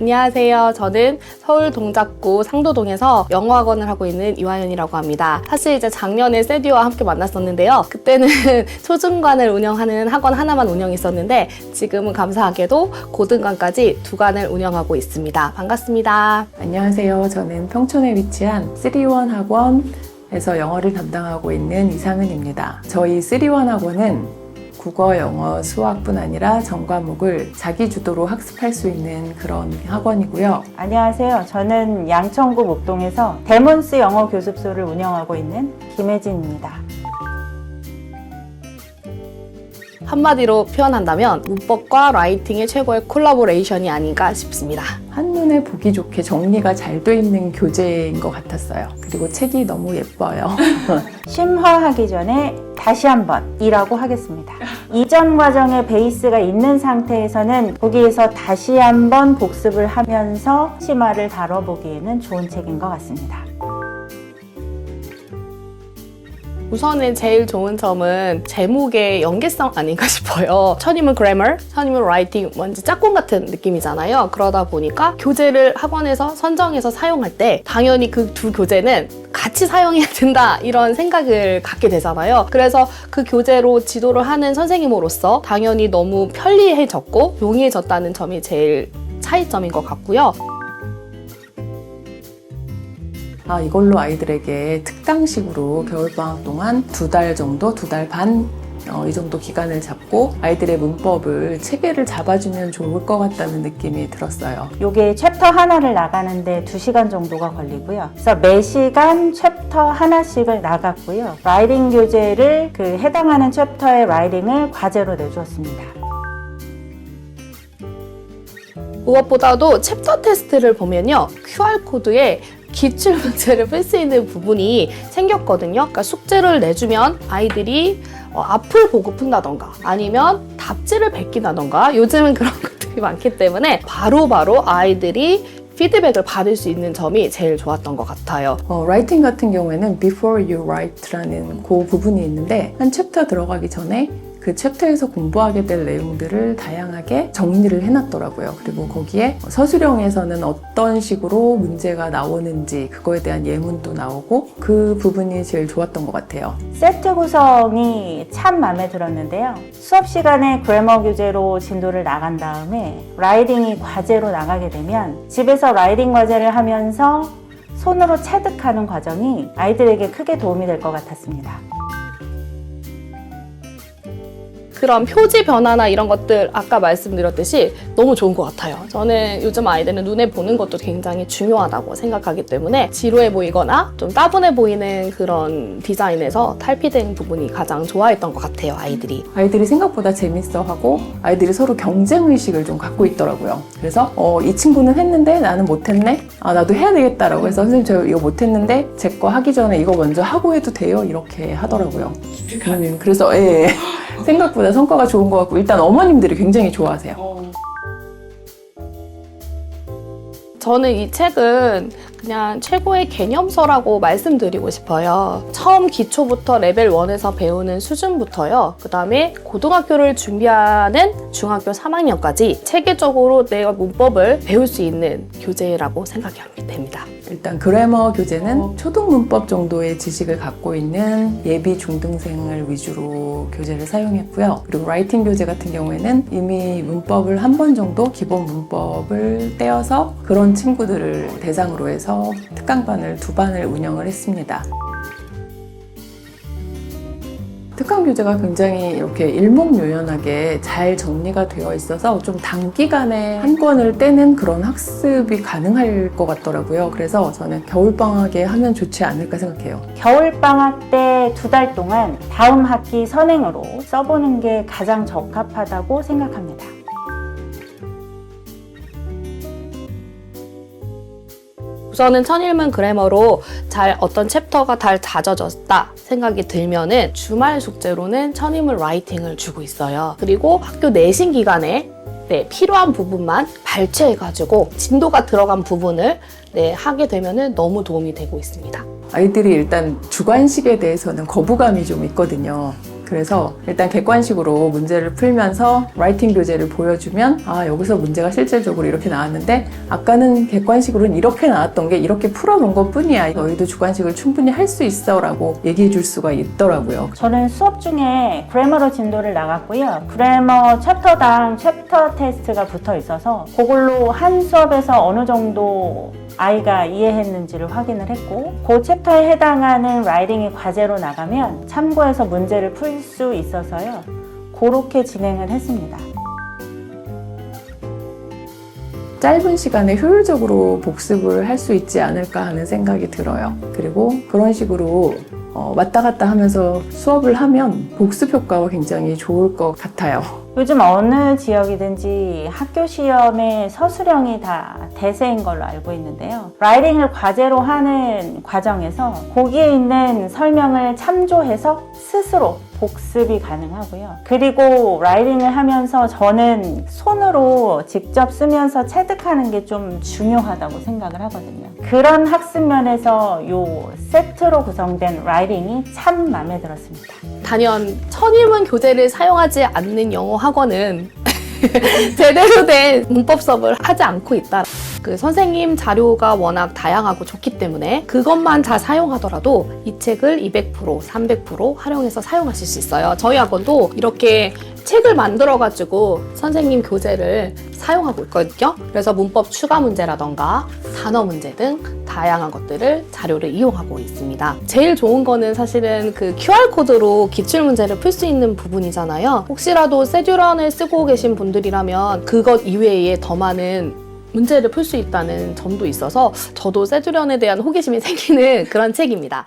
안녕하세요. 저는 서울 동작구 상도동에서 영어학원을 하고 있는 이화연이라고 합니다. 사실 이제 작년에 세디오와 함께 만났었는데요. 그때는 초중반을 운영하는 학원 하나만 운영했었는데 지금은 감사하게도 고등관까지 두 관을 운영하고 있습니다. 반갑습니다. 안녕하세요. 저는 평촌에 위치한 3원 학원 에서 영어를 담당하고 있는 이상은입니다. 저희 3원 학원은 국어, 영어, 수학뿐 아니라 전 과목을 자기 주도로 학습할 수 있는 그런 학원이고요. 안녕하세요. 저는 양천구 목동에서 데몬스 영어 교습소를 운영하고 있는 김혜진입니다. 한마디로 표현한다면 문법과 라이팅의 최고의 콜라보레이션이 아닌가 싶습니다. 한눈에 보기 좋게 정리가 잘 돼 있는 교재인 것 같았어요. 그리고 책이 너무 예뻐요. 심화하기 전에 다시 한번 이라고 하겠습니다. 이전 과정에 베이스가 있는 상태에서는 거기에서 다시 한번 복습을 하면서 심화를 다뤄보기에는 좋은 책인 것 같습니다. 우선은 제일 좋은 점은 제목의 연계성 아닌가 싶어요. 천임은 그래머, 천임은 라이팅, 뭔지 짝꿍 같은 느낌이잖아요. 그러다 보니까 교재를 학원에서 선정해서 사용할 때 당연히 그 두 교재는 같이 사용해야 된다 이런 생각을 갖게 되잖아요. 그래서 그 교재로 지도를 하는 선생님으로서 당연히 너무 편리해졌고 용이해졌다는 점이 제일 차이점인 것 같고요. 아, 이걸로 아이들에게 특강식으로 겨울방학 동안 두 달 정도, 두 달 반, 어, 이 정도 기간을 잡고 아이들의 문법을 체계를 잡아주면 좋을 것 같다는 느낌이 들었어요. 요게 챕터 하나를 나가는데 2시간 정도가 걸리고요. 그래서 매 시간 챕터 하나씩을 나갔고요. 라이딩 교재를 그 해당하는 챕터의 라이딩을 과제로 내주었습니다. 무엇보다도 챕터 테스트를 보면요. QR코드에 기출 문제를 풀 수 있는 부분이 생겼거든요. 그러니까 숙제를 내주면 아이들이 어, 앞을 보고 푼다던가 아니면 답지를 베낀다던가 요즘은 그런 것들이 많기 때문에 바로 바로 아이들이 피드백을 받을 수 있는 점이 제일 좋았던 것 같아요. 어, 라이팅 같은 경우에는 before you write라는 그 부분이 있는데 한 챕터 들어가기 전에 그 챕터에서 공부하게 될 내용들을 다양하게 정리를 해놨더라고요. 그리고 거기에 서술형에서는 어떤 식으로 문제가 나오는지 그거에 대한 예문도 나오고 그 부분이 제일 좋았던 것 같아요. 세트 구성이 참 마음에 들었는데요. 수업 시간에 그래머 교재로 진도를 나간 다음에 라이딩이 과제로 나가게 되면 집에서 라이딩 과제를 하면서 손으로 체득하는 과정이 아이들에게 크게 도움이 될 것 같았습니다. 그런 표지 변화나 이런 것들 아까 말씀드렸듯이 너무 좋은 것 같아요. 저는 요즘 아이들은 눈에 보는 것도 굉장히 중요하다고 생각하기 때문에 지루해 보이거나 좀 따분해 보이는 그런 디자인에서 탈피된 부분이 가장 좋아했던 것 같아요, 아이들이. 아이들이 생각보다 재밌어 하고 아이들이 서로 경쟁 의식을 좀 갖고 있더라고요. 그래서 어, 이 친구는 했는데 나는 못했네. 아 나도 해야 되겠다라고 해서 선생님 저 이거 못했는데 제 거 하기 전에 이거 먼저 하고 해도 돼요 이렇게 하더라고요. 음, 그래서 예, 생각보다 성과가 좋은 것 같고 일단 어머님들이 굉장히 좋아하세요. 저는 이 책은 그냥 최고의 개념서라고 말씀드리고 싶어요. 처음 기초부터 레벨 1에서 배우는 수준부터요. 그 다음에 고등학교를 준비하는 중학교 3학년까지 체계적으로 내가 문법을 배울 수 있는 교재라고 생각이 됩니다. 일단 그래머 교재는 초등 문법 정도의 지식을 갖고 있는 예비 중등생을 위주로 교재를 사용했고요. 그리고 라이팅 교재 같은 경우에는 이미 문법을 한 번 정도 기본 문법을 떼어서 그런 친구들을 대상으로 해서 특강반을 두 반을 운영을 했습니다. 특강 교재가 굉장히 이렇게 일목요연하게 잘 정리가 되어 있어서 좀 단기간에 한 권을 떼는 그런 학습이 가능할 것 같더라고요. 그래서 저는 겨울방학에 하면 좋지 않을까 생각해요. 겨울방학 때 두 달 동안 다음 학기 선행으로 써보는 게 가장 적합하다고 생각합니다. 우선은 천일문 그래머로 잘 어떤 챕터가 잘 다져졌다 생각이 들면은 주말 숙제로는 천일문 라이팅을 주고 있어요. 그리고 학교 내신 기간에 네, 필요한 부분만 발췌해가지고 진도가 들어간 부분을 네, 하게 되면은 너무 도움이 되고 있습니다. 아이들이 일단 주관식에 대해서는 거부감이 좀 있거든요. 그래서 일단 객관식으로 문제를 풀면서 라이팅 교재를 보여주면 아 여기서 문제가 실질적으로 이렇게 나왔는데 아까는 객관식으로는 이렇게 나왔던 게 이렇게 풀어놓은 것 뿐이야 너희도 주관식을 충분히 할 수 있어 라고 얘기해 줄 수가 있더라고요 저는 수업 중에 그래머로 진도를 나갔고요. 그래머 챕터당 챕터 테스트가 붙어 있어서 그걸로 한 수업에서 어느 정도 아이가 이해했는지를 확인을 했고 그 챕터에 해당하는 라이딩이 과제로 나가면 참고해서 문제를 풀수 있어서요. 그렇게 진행을 했습니다. 짧은 시간에 효율적으로 복습을 할 수 있지 않을까 하는 생각이 들어요. 그리고 그런 식으로 어, 왔다 갔다 하면서 수업을 하면 복습 효과가 굉장히 좋을 것 같아요. 요즘 어느 지역이든지 학교 시험에 서술형이 다 대세인 걸로 알고 있는데요. 라이딩을 과제로 하는 과정에서 거기에 있는 설명을 참조해서 스스로 복습이 가능하고요. 그리고 라이딩을 하면서 저는 손으로 직접 쓰면서 체득하는 게 좀 중요하다고 생각을 하거든요. 그런 학습 면에서 요 세트로 구성된 라이딩이 참 마음에 들었습니다. 단연 천일문 교재를 사용하지 않는 영어 학원은 제대로 된 문법 수업을 하지 않고 있다. 그 선생님 자료가 워낙 다양하고 좋기 때문에 그것만 잘 사용하더라도 이 책을 200%, 300% 활용해서 사용하실 수 있어요. 저희 학원도 이렇게 책을 만들어가지고 선생님 교재를 사용하고 있거든요. 그래서 문법 추가 문제라던가 단어 문제 등 다양한 것들을 자료를 이용하고 있습니다. 제일 좋은 거는 사실은 그 QR코드로 기출 문제를 풀 수 있는 부분이잖아요. 혹시라도 세듀런을 쓰고 계신 분들이라면 그것 이외에 더 많은 문제를 풀 수 있다는 점도 있어서 저도 세듀런에 대한 호기심이 생기는 그런 책입니다.